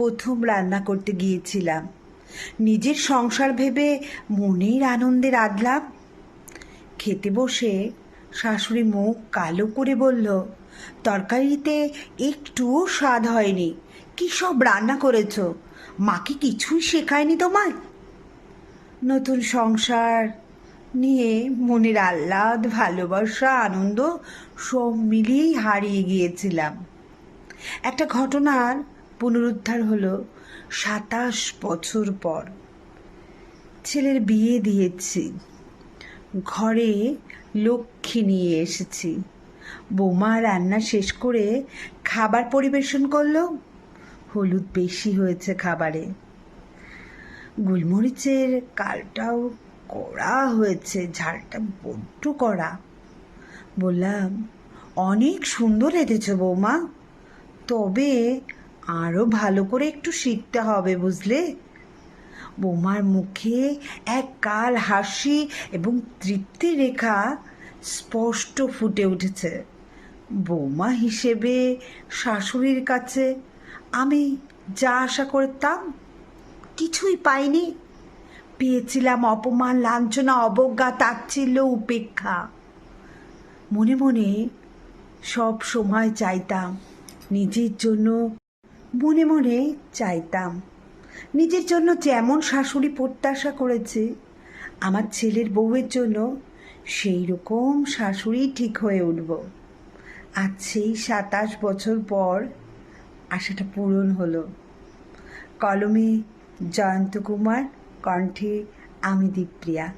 প্রথম রান্না করতে গিয়েছিলাম। নিজের সংসার ভেবে মনের আনন্দে রাঁধলাম। খেতে বসে শাশুড়ি মুখ কালো করে বলল, তরকারিতে একটুও স্বাদ হয়নি। কি সব রান্না করেছ? মাকে কিছুই শেখায়নি তোমায়? নতুন সংসার নিয়ে মনের আহ্লাদ, ভালোবাসা, আনন্দ সব মিলিয়েই হারিয়ে গিয়েছিলাম। একটা ঘটনার পুনরুদ্ধার হলো সাতাশ বছর পর। ছেলের বিয়ে দিয়েছি। ঘরে লক্ষ্মী নিয়ে এসেছি। বৌমা রান্না শেষ করে খাবার পরিবেশন করল। হলুদ বেশি হয়েছে খাবারে। গোলমরিচের কালটাও কড়া হয়েছে, ঝালটা বড্ড কড়া। বললাম, অনেক সুন্দর রেঁধেছ বৌমা। তবে আরও ভালো করে একটু শিখতে হবে, বুঝলে? বৌমার মুখে এক কাল হাসি এবং তৃপ্তি রেখা স্পষ্ট ফুটে উঠেছে। বৌমা হিসেবে শাশুড়ির কাছে আমি যা আশা করতাম কিছুই পাইনি। পেয়েছিলাম অপমান, লাঞ্ছনা, অবজ্ঞা তাচ্ছিল্য উপেক্ষা। মনে মনে সব সময় চাইতাম নিজের জন্য মনে মনে চাইতাম। নিজের জন্য যেমন শাশুড়ি প্রত্যাশা করেছে, আমার ছেলের বউয়ের জন্য সেই রকম শাশুড়ি ঠিক হয়ে উঠব। আজ সেই সাতাশ বছর পর আশাটা পূরণ হলো। কলমে জয়ন্ত কুমার, কণ্ঠে আমি দীপ্রিয়া।